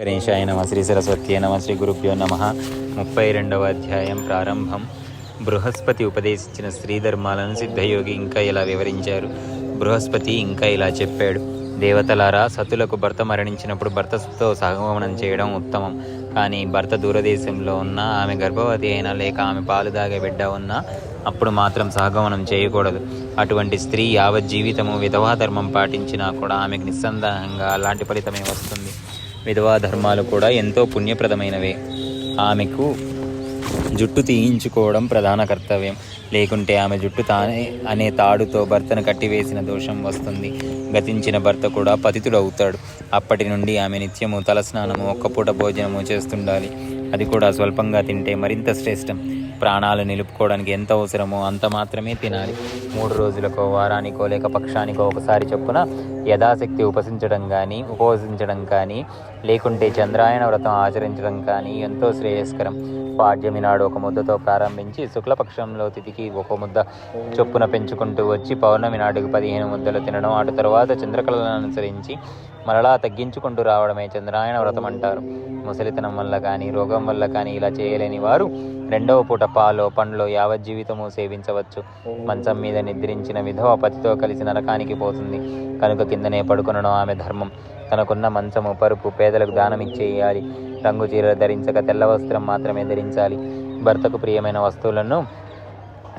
గణేశాయ నమ శ్రీ సరస్వతి నమ శ్రీ గురుభ్యో నమ. ముప్పై రెండవ అధ్యాయం ప్రారంభం. బృహస్పతి ఉపదేశించిన స్త్రీ ధర్మాలను సిద్ధయోగి ఇంకా ఇలా వివరించారు. బృహస్పతి ఇంకా ఇలా చెప్పాడు. దేవతలారా సతులకు భర్త మరణించినప్పుడు భర్తతో సహగమనం చేయడం ఉత్తమం. కానీ భర్త దూరదేశంలో ఉన్న ఆమె గర్భవతి అయినా లేక ఆమె పాలు దాగే బిడ్డ ఉన్నా అప్పుడు మాత్రం సహగమనం చేయకూడదు. అటువంటి స్త్రీ యావజ్జీవితము విధవా ధర్మం పాటించినా కూడా ఆమెకు నిస్సందేహంగా అలాంటి ఫలితమే వస్తుంది. విధవా ధర్మాలు కూడా ఎంతో పుణ్యప్రదమైనవే. ఆమెకు జుట్టు తీయించుకోవడం ప్రధాన కర్తవ్యం. లేకుంటే ఆమె జుట్టు తానే అనే తాడుతో భర్తను కట్టివేసిన దోషం వస్తుంది. గతించిన భర్త కూడా పతితుడు అవుతాడు అప్పటి నుండి ఆమె నిత్యము తలస్నానము ఒక్కపూట భోజనము చేస్తుండాలి. అది కూడా స్వల్పంగా తింటే మరింత శ్రేష్టం. ప్రాణాలు నిలుపుకోవడానికి ఎంత అవసరమో అంత మాత్రమే తినాలి. మూడు రోజులకో వారానికో లేక పక్షానికో ఒకసారి చొప్పున యథాశక్తి ఉపసించడం కానీ ఉపవసించడం కానీ లేకుంటే చంద్రాయణ వ్రతం ఆచరించడం కానీ ఎంతో శ్రేయస్కరం. పాడ్యమి నాడు ఒక ముద్దతో ప్రారంభించి శుక్లపక్షంలో తిథికి ఒక ముద్ద చొప్పున పెంచుకుంటూ వచ్చి పౌర్ణమి నాటికి పదిహేను ముద్దలు తినడం అటు తర్వాత చంద్రకళను అనుసరించి మరలా తగ్గించుకుంటూ రావడమే చంద్రాయణ వ్రతం అంటారు. ముసలితనం వల్ల కానీ రోగం వల్ల కానీ ఇలా చేయలేని వారు రెండవ పూట పాలో పండ్లో యావజ్జీవితము సేవించవచ్చు. మంచం మీద నిద్రించిన విధవ పతితో కలిసి నరకానికి పోతుంది. కనుక కిందనే పడుకొనడం ఆమె ధర్మం. తనకున్న మంచము పరుపు పేదలకు దానం ఇచ్చేయాలి రంగు చీరలు ధరించక తెల్ల వస్త్రం మాత్రమే ధరించాలి. భర్తకు ప్రియమైన వస్తువులను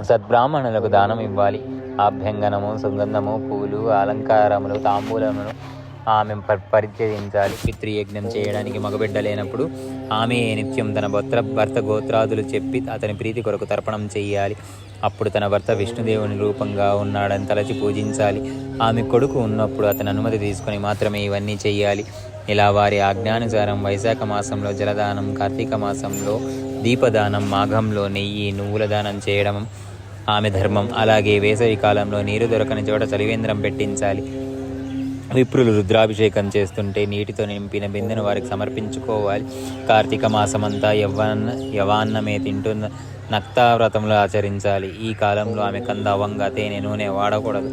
సద్బ్రాహ్మణులకు దానం ఇవ్వాలి. ఆభ్యంగనము సుగంధము పూలు అలంకారములు తాంబూలములు ఆమె ప- పరిత్యజించాలి. పితృయజ్ఞం చేయడానికి మగబిడ్డ లేనప్పుడు ఆమె నిత్యం తన భర్త భర్త గోత్రాదులు చెప్పి అతని ప్రీతి కొరకు తర్పణం చేయాలి. అప్పుడు తన భర్త విష్ణుదేవుని రూపంగా ఉన్నాడని తలచి పూజించాలి. ఆమె కొడుకు ఉన్నప్పుడు అతని అనుమతి తీసుకొని మాత్రమే ఇవన్నీ చేయాలి ఇలా వారి ఆజ్ఞానుసారం వైశాఖ మాసంలో జలదానం కార్తీక మాసంలో దీపదానం మాఘంలో నెయ్యి నువ్వుల దానం చేయడం ఆమె ధర్మం. అలాగే వేసవి కాలంలో నీరు దొరకని చోట చలివేంద్రం పెట్టించాలి. విప్రులు రుద్రాభిషేకం చేస్తుంటే నీటితో నింపిన బిందెను వారికి సమర్పించుకోవాలి. కార్తీక మాసమంతా యవ్వన్న యవాన్నమే తింటున్న నక్తావ్రతంలో ఆచరించాలి. ఈ కాలంలో ఆమె కంద అవంగ తేనె నూనె వాడకూడదు.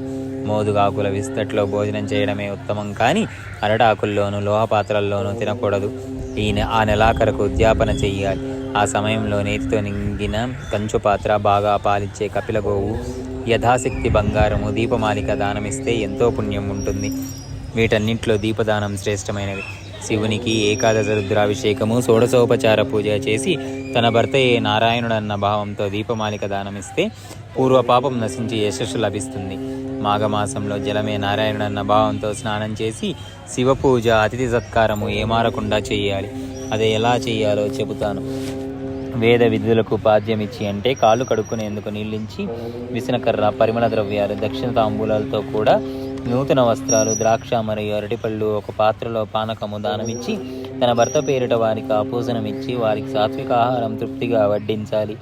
మోదుగాకుల విస్తట్లో భోజనం చేయడమే ఉత్తమం కానీ అరటాకుల్లోనూ లోహపాత్రల్లోనూ తినకూడదు. ఈ నె- ఆ నెలాఖరకు ఉద్యాపన చెయ్యాలి. ఆ సమయంలో నేతితో నింగిన కంచు పాత్ర బాగా పాలిచ్చే కపిల గోవు యథాశక్తి బంగారము దీపమాలిక దానమిస్తే ఎంతో పుణ్యం ఉంటుంది. వీటన్నింటిలో దీపదానం శ్రేష్టమైనది. శివునికి ఏకాదశ రుద్రాభిషేకము షోడశోపచార పూజ చేసి తన భర్త ఏ నారాయణుడన్న భావంతో దీపమాలిక దానమిస్తే పూర్వపాపం నశించి యశస్సు లభిస్తుంది. మాఘమాసంలో జలమే నారాయణుడన్న భావంతో స్నానం చేసి శివ పూజ అతిథి సత్కారము ఏమారకుండా చేయాలి. అది ఎలా చేయాలో చెబుతాను. వేద విధులకు పాద్యమిచ్చి అంటే కాళ్ళు కడుక్కునేందుకు నీళ్ళించి విసనకర్ర పరిమళ ద్రవ్యాలు దక్షిణ తాంబూలాలతో కూడా నూతన వస్త్రాలు ద్రాక్ష మరియు అరటిపళ్ళు ఒక పాత్రలో పానకము దానమిచ్చి తన భర్త పేరిట వారికి ఆపోజనమిచ్చి వారికి సాత్విక ఆహారం తృప్తిగా వడ్డించాలి.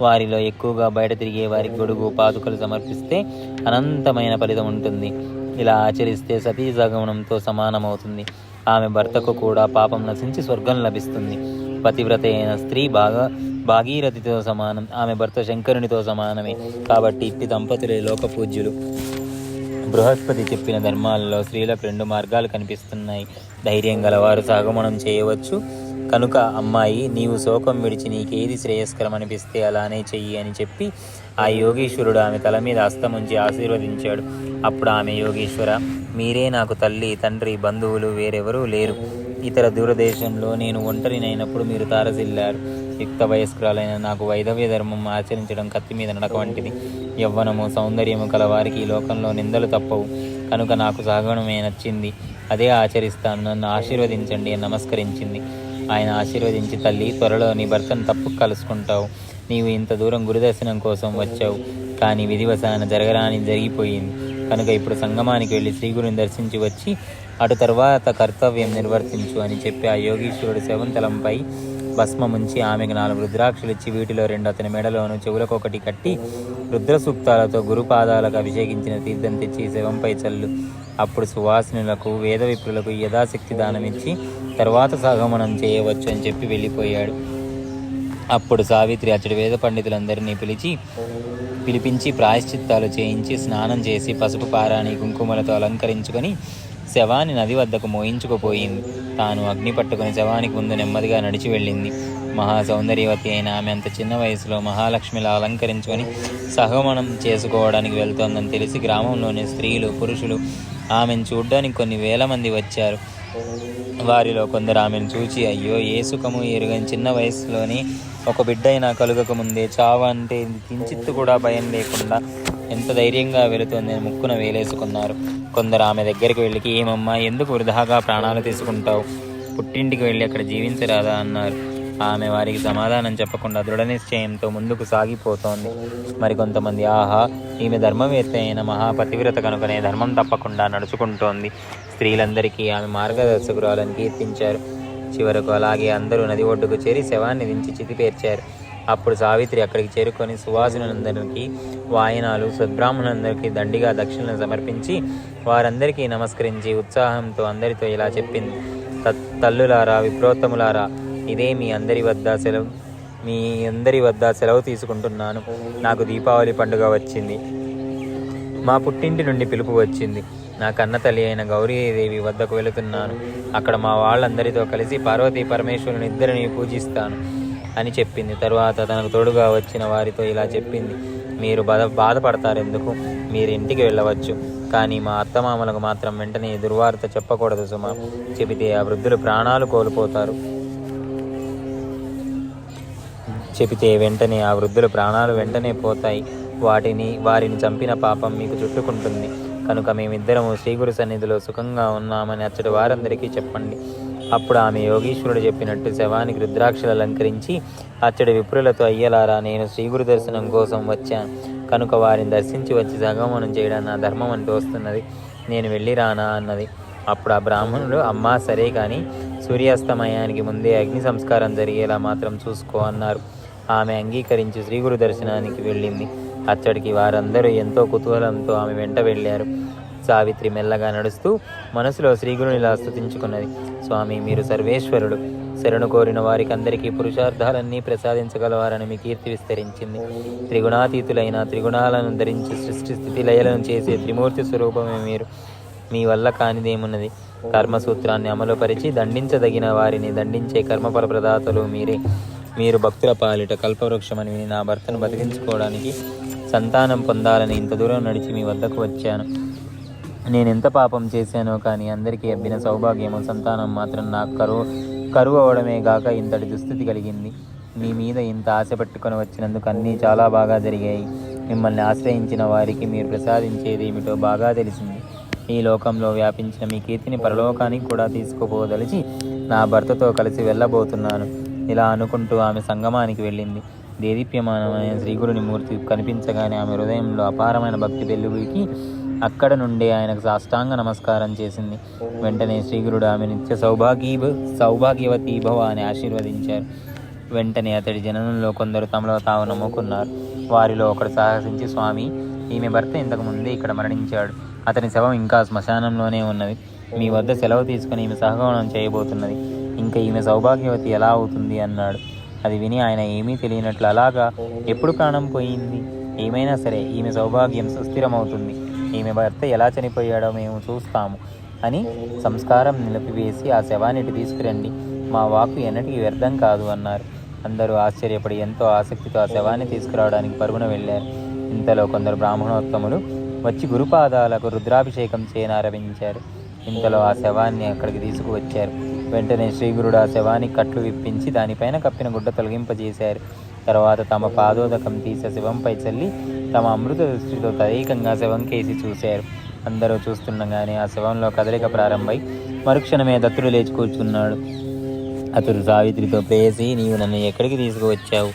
వారిలో ఎక్కువగా బయట తిరిగే వారికి గొడుగు పాదుకలు సమర్పిస్తే అనంతమైన ఫలితం ఉంటుంది. ఇలా ఆచరిస్తే సతీ సగమనంతో సమానమవుతుంది. ఆమె భర్తకు కూడా పాపం నశించి స్వర్గం లభిస్తుంది. పతివ్రత అయిన స్త్రీ బాగా భాగీరథితో సమానం. ఆమె భర్త శంకరునితో సమానమే. కాబట్టి ఇట్టి దంపతులే లోక పూజ్యులు బృహస్పతి చెప్పిన ధర్మాలలో స్త్రీలకు రెండు మార్గాలు కనిపిస్తున్నాయి. ధైర్యం గలవారు సాగమనం చేయవచ్చు. కనుక అమ్మాయి నీవు శోకం విడిచి నీకేది శ్రేయస్కరం అనిపిస్తే అలానే చెయ్యి అని చెప్పి ఆ యోగీశ్వరుడు ఆమె తల మీద అస్తముంచి ఆశీర్వదించాడు. అప్పుడు ఆమె యోగీశ్వర మీరే నాకు తల్లి తండ్రి బంధువులు వేరెవరూ లేరు. ఇతర దూరదేశంలో నేను ఒంటరినైనప్పుడు మీరు తారసిల్లారు. యుక్త వయస్కురాలైన నాకు వైధవ్య ధర్మం ఆచరించడం కత్తి మీద నడక వంటిది. యవ్వనము సౌందర్యము కలవారికి ఈ లోకంలో నిందలు తప్పవు. కనుక నాకు సాగణమే నచ్చింది. అదే ఆచరిస్తాను. నన్ను ఆశీర్వదించండి నమస్కరించింది. ఆయన ఆశీర్వదించి తల్లి త్వరలో నీ భర్తను తప్పు కలుసుకుంటావు. నీవు ఇంత దూరం గురుదర్శనం కోసం వచ్చావు. కానీ విధివసాన జరగరాని జరిగిపోయింది. కనుక ఇప్పుడు సంగమానికి వెళ్ళి శ్రీగురుని దర్శించి వచ్చి అటు తర్వాత కర్తవ్యం నిర్వర్తించు అని చెప్పి ఆ యోగీశ్వరుడు శవంతలంపై భస్మముంచి ఆమెకు నాలుగు రుద్రాక్షలు ఇచ్చి వీటిలో రెండు అతని మెడలోను చెవులకు ఒకటి కట్టి రుద్ర సూక్తాలతో గురుపాదాలకు అభిషేకించిన తీర్థం తెచ్చి శవంపై చల్లు. అప్పుడు సువాసినులకు వేద విప్రులకు యథాశక్తి దానమిచ్చి తర్వాత సగమనం చేయవచ్చు అని చెప్పి వెళ్ళిపోయాడు. అప్పుడు సావిత్రి అతడి వేద పండితులందరినీ పిలిచి పిలిపించి ప్రాయశ్చిత్తాలు చేయించి స్నానం చేసి పసుపు పారాని కుంకుమలతో అలంకరించుకొని శవాన్ని నది వద్దకు మోయించుకుపోయింది. తాను అగ్ని పట్టుకుని శవానికి ముందు నెమ్మదిగా నడిచి వెళ్ళింది. మహా సౌందర్యవతి అయిన ఆమె అంత చిన్న వయసులో మహాలక్ష్మిలా అలంకరించుకొని సహమనం చేసుకోవడానికి వెళ్తోందని తెలిసి గ్రామంలోని స్త్రీలు పురుషులు ఆమెను చూడ్డానికి కొన్ని వేల మంది వచ్చారు. వారిలో కొందరు ఆమెను చూచి అయ్యో ఏ సుఖము? ఎరుగని చిన్న వయసులోని ఒక బిడ్డ అయినా కలుగక ముందే చావు అంటే కించిత్తు కూడా భయం లేకుండా ఎంత ధైర్యంగా వెళుతోంది ముక్కున వేలేసుకున్నారు. కొందరు ఆమె దగ్గరికి వెళ్ళి ఏమమ్మా ఎందుకు వృధాగా ప్రాణాలు తీసుకుంటావు? పుట్టింటికి వెళ్ళి అక్కడ జీవించరాదా? అన్నారు. ఆమె వారికి సమాధానం చెప్పకుండా దృఢ నిశ్చయంతో ముందుకు సాగిపోతోంది. మరికొంతమంది ఆహా ఈమె ధర్మవేత్త అయిన మహాపతివ్రత కనుకనే ధర్మం తప్పకుండా నడుచుకుంటోంది. స్త్రీలందరికీ ఆమె మార్గదర్శకురాలను కీర్తించారు. చివరకు అలాగే అందరూ నది ఒడ్డుకు చేరి శవాన్ని దించి చితిపేర్చారు. అప్పుడు సావిత్రి అక్కడికి చేరుకొని సువాసులందరికీ వాయనాలు సద్బ్రాహ్మణులందరికీ దండిగా దక్షిణలను సమర్పించి వారందరికీ నమస్కరించి ఉత్సాహంతో అందరితో ఇలా చెప్పింది. "తత్- తల్లులారా విప్రోత్తములారా ఇదే మీ అందరి వద్ద సెలవు మీ అందరి వద్ద సెలవు తీసుకుంటున్నాను. నాకు దీపావళి పండుగ వచ్చింది. మా పుట్టింటి నుండి పిలుపు వచ్చింది. నా కన్న తల్లి అయిన గౌరీదేవి వద్దకు వెళుతున్నాను. అక్కడ మా వాళ్ళందరితో కలిసి పార్వతీ పరమేశ్వరుని ఇద్దరిని పూజిస్తాను. అని చెప్పింది. తరువాత తనకు తోడుగా వచ్చిన వారితో ఇలా చెప్పింది. మీరు బాధ బాధపడతారు ఎందుకు మీరు ఇంటికి వెళ్ళవచ్చు. కానీ మా అత్తమామలకు మాత్రం వెంటనే దుర్వార్త చెప్పకూడదు సుమా. చెబితే ఆ వృద్ధులు ప్రాణాలు కోల్పోతారు. చెబితే వెంటనే ఆ వృద్ధుల ప్రాణాలు వెంటనే పోతాయి. వాటిని వారిని చంపిన పాపం మీకు చుట్టుకుంటుంది. కనుక మేమిద్దరము శ్రీగురు సన్నిధిలో సుఖంగా ఉన్నామని అచ్చటి వారందరికీ చెప్పండి. అప్పుడు ఆమె యోగీశ్వరుడు చెప్పినట్టు శవానికి రుద్రాక్షలు అలంకరించి అచ్చడి విప్రులతో అయ్యలారా నేను శ్రీగురు దర్శనం కోసం వచ్చాను. కనుక వారిని దర్శించి వచ్చి సగమనం చేయడం నా ధర్మం అంటూ వస్తున్నది. నేను వెళ్ళి రానా అన్నది. అప్పుడు ఆ బ్రాహ్మణుడు అమ్మా సరే కానీ సూర్యాస్తమయానికి ముందే అగ్ని సంస్కారం జరిగేలా మాత్రం చూసుకో అన్నారు. ఆమె అంగీకరించి శ్రీగురు దర్శనానికి వెళ్ళింది. అచ్చడికి వారందరూ ఎంతో కుతూహలంతో ఆమె వెంట వెళ్ళారు. సావిత్రి మెల్లగా నడుస్తూ మనసులో శ్రీగురుని ఇలా స్వామి మీరు సర్వేశ్వరుడు. శరణు కోరిన వారికి అందరికీ పురుషార్థాలన్నీ ప్రసాదించగలవారని మీ కీర్తి విస్తరించింది. త్రిగుణాతీతులైన త్రిగుణాలను ధరించి సృష్టి స్థితి లయలను చేసే త్రిమూర్తి స్వరూపమే మీరు. మీ వల్ల కానిదేమున్నది. కర్మసూత్రాన్ని అమలుపరిచి దండించదగిన వారిని దండించే కర్మఫల ప్రదాతలు మీరే. మీరు భక్తుల పాలిట కల్పవృక్షమని నా భర్తను బతికించుకోవడానికి సంతానం పొందాలని ఇంత దూరం నడిచి మీ వద్దకు వచ్చాను. నేను ఎంత పాపం చేశానో కానీ అందరికీ అబ్బిన సౌభాగ్యము సంతానం మాత్రం నాకు కరువు కరువు అవడమే గాక ఇంతటి దుస్థితి కలిగింది. మీ మీద ఇంత ఆశ పెట్టుకొని వచ్చినందుకు అన్నీ చాలా బాగా జరిగాయి. మిమ్మల్ని ఆశ్రయించిన వారికి మీరు ప్రసాదించేది ఏమిటో బాగా తెలిసింది. ఈ లోకంలో వ్యాపించిన మీ కీర్తిని పరలోకానికి కూడా తీసుకుపోదలిచి నా భర్తతో కలిసి వెళ్ళబోతున్నాను. ఇలా అనుకుంటూ ఆమె సంగమానికి వెళ్ళింది. దేదీప్యమానమైన శ్రీగురుని మూర్తి కనిపించగానే ఆమె హృదయంలో అపారమైన భక్తి వెల్లువికి అక్కడ నుండే ఆయనకు సాష్టాంగ నమస్కారం చేసింది. వెంటనే శ్రీగురుడు ఆమె నిత్య సౌభాగ్యీ సౌభాగ్యవతి భవ అని ఆశీర్వదించారు. వెంటనే అతడి జననంలో కొందరు తమలో తాము నమ్ముకున్నారు. వారిలో ఒకడు సాహసించి స్వామి ఈమె భర్త ఇంతకుముందే ఇక్కడ మరణించాడు. అతని శవం ఇంకా శ్మశానంలోనే ఉన్నది. మీ వద్ద సెలవు తీసుకుని ఈమె సహగమనం చేయబోతున్నది. ఇంకా ఈమె సౌభాగ్యవతి ఎలా అవుతుంది? అన్నాడు. అది విని ఆయన ఏమీ తెలియనట్లు అలాగా ఎప్పుడు ప్రాణం పోయింది? ఏమైనా సరే ఈమె సౌభాగ్యం సుస్థిరమవుతుంది. ఈమె భర్త ఎలా చనిపోయాడో మేము చూస్తాము అని సంస్కారం నిలిపివేసి ఆ శవానికి తీసుకురండి. మా వాకు ఎన్నటికీ వ్యర్థం కాదు అన్నారు. అందరూ ఆశ్చర్యపడి ఎంతో ఆసక్తితో ఆ శవాన్ని తీసుకురావడానికి పరుగున వెళ్ళారు. ఇంతలో కొందరు బ్రాహ్మణోత్తములు వచ్చి గురుపాదాలకు రుద్రాభిషేకం చేయనారంభించారు ఇంతలో ఆ శవాన్ని అక్కడికి తీసుకువచ్చారు. వెంటనే శ్రీగురుడు ఆ శవానికి కట్లు విప్పించి దానిపైన కప్పిన గుడ్డ తొలగింపజేశారు. తర్వాత తమ పాదోదకం తీసి శివంపై చల్లి తమ అమృత దృష్టితో తదేకంగా శవం కేసి చూశారు. అందరూ చూస్తుండగానే ఆ శవంలో కదలిక ప్రారంభమై మరుక్షణమే దత్తుడు లేచి కూర్చున్నాడు. అతడు సావిత్రితో ప్రేయసి నీవు నన్ను ఎక్కడికి తీసుకువచ్చావు?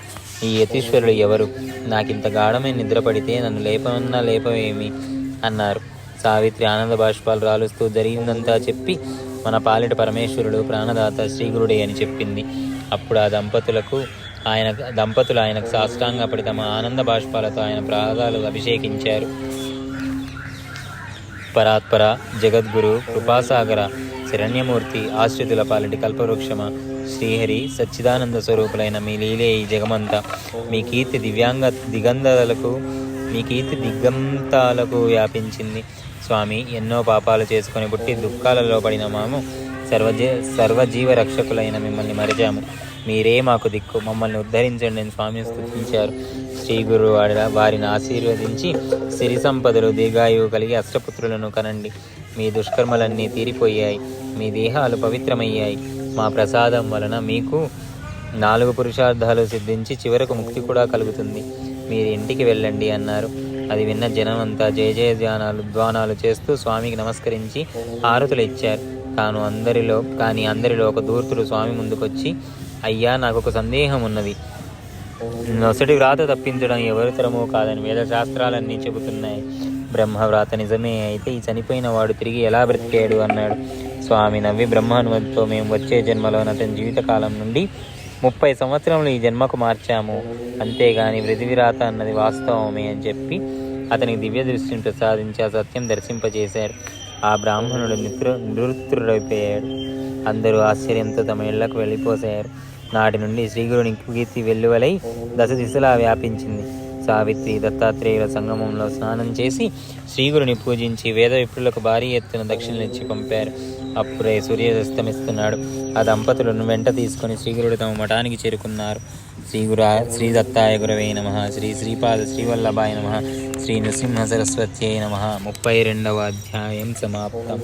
ఈ యతీశ్వరుడు ఎవరు? నాకింత గాఢమైన నిద్ర పడితే నన్ను లేపమన్నా లేపమేమి? అన్నారు. సావిత్రి ఆనంద బాష్పాలు రాలుస్తూ జరిగిందంతా చెప్పి మన పాలిట పరమేశ్వరుడు ప్రాణదాత శ్రీగురుడే అని చెప్పింది. అప్పుడు ఆ దంపతులకు ఆయన దంపతులు ఆయనకు సాష్టాంగపడి తమ ఆనంద బాష్పాలతో ఆయన ప్రాగాలు అభిషేకించారు. పరాత్పర జగద్గురు కృపాసాగర శరణ్యమూర్తి ఆశ్రితుల పాలిటి కల్పవృక్షమ శ్రీహరి సచ్చిదానంద స్వరూపులైన మీ లీలే ఈ జగమంతా మీ కీర్తి దివ్యాంగ దిగంధాలకు మీ కీర్తి దిగంతాలకు వ్యాపించింది. స్వామి ఎన్నో పాపాలు చేసుకొని పుట్టి దుఃఖాలలో పడిన మాము సర్వజీ సర్వజీవ రక్షకులైన మిమ్మల్ని మరిచాము. మీరే మాకు దిక్కు. మమ్మల్ని ఉద్ధరించండి అని స్వామి స్థుతించారు. శ్రీ గురు వారి వారిని ఆశీర్వదించి సిరి సంపదలు దీర్ఘాయువు కలిగి అష్టపుత్రులను కనండి. మీ దుష్కర్మలన్నీ తీరిపోయాయి. మీ దేహాలు పవిత్రమయ్యాయి. మా ప్రసాదం వలన మీకు నాలుగు పురుషార్థాలు సిద్ధించి చివరకు ముక్తి కూడా కలుగుతుంది. మీరు ఇంటికి వెళ్ళండి అన్నారు. అది విన్న జనమంతా జయ జయ ధ్యానాలు ధ్వానాలు చేస్తూ స్వామికి నమస్కరించి హారతులు ఇచ్చారు. తాను అందరిలో కానీ అందరిలో ఒక దూర్తుడు స్వామి ముందుకొచ్చి అయ్యా నాకు ఒక సందేహం ఉన్నది. నొసటి వ్రాత తప్పించడం ఎవరి తరమో కాదని వేద శాస్త్రాలన్నీ చెబుతున్నాయి. బ్రహ్మవ్రాత నిజమే అయితే ఈ చనిపోయిన వాడు తిరిగి ఎలా బ్రతికాడు? అన్నాడు. స్వామి నవ్వి బ్రహ్మానుమతితో మేము వచ్చే జన్మలో అతని జీవితకాలం నుండి ముప్పై సంవత్సరములు ఈ జన్మకు మార్చాము. అంతేగాని వృతివిరాత అన్నది వాస్తవమే అని చెప్పి అతనికి దివ్య దృష్టిని ప్రసాదించి ఆ సత్యం దర్శింపజేశారు. ఆ బ్రాహ్మణుడు నిద్ర నిరుత్రుడైపోయాడు అందరూ ఆశ్చర్యంతో తమ ఇళ్ళకు వెళ్ళిపోసారు. నాటి నుండి శ్రీగురుని కీర్తి వెల్లువలై దశ దిశలా వ్యాపించింది. సావిత్రి దత్తాత్రేయుల సంగమంలో స్నానం చేసి శ్రీగురుని పూజించి వేద విప్రులకు భారీ ఎత్తున దక్షిణలిచ్చి పంపారు. అప్పుడే సూర్యాస్తమిస్తున్నాడు ఆ దంపతులను వెంట తీసుకొని శ్రీగురుడు తమ మఠానికి చేరుకున్నారు. శ్రీగుర శ్రీ దత్తాయ గురవే నమ. శ్రీ శ్రీపాద శ్రీవల్లభాయ నమ. శ్రీ నృసింహ సరస్వత్యై నమ. ముప్పై రెండవ అధ్యాయం సమాప్తం.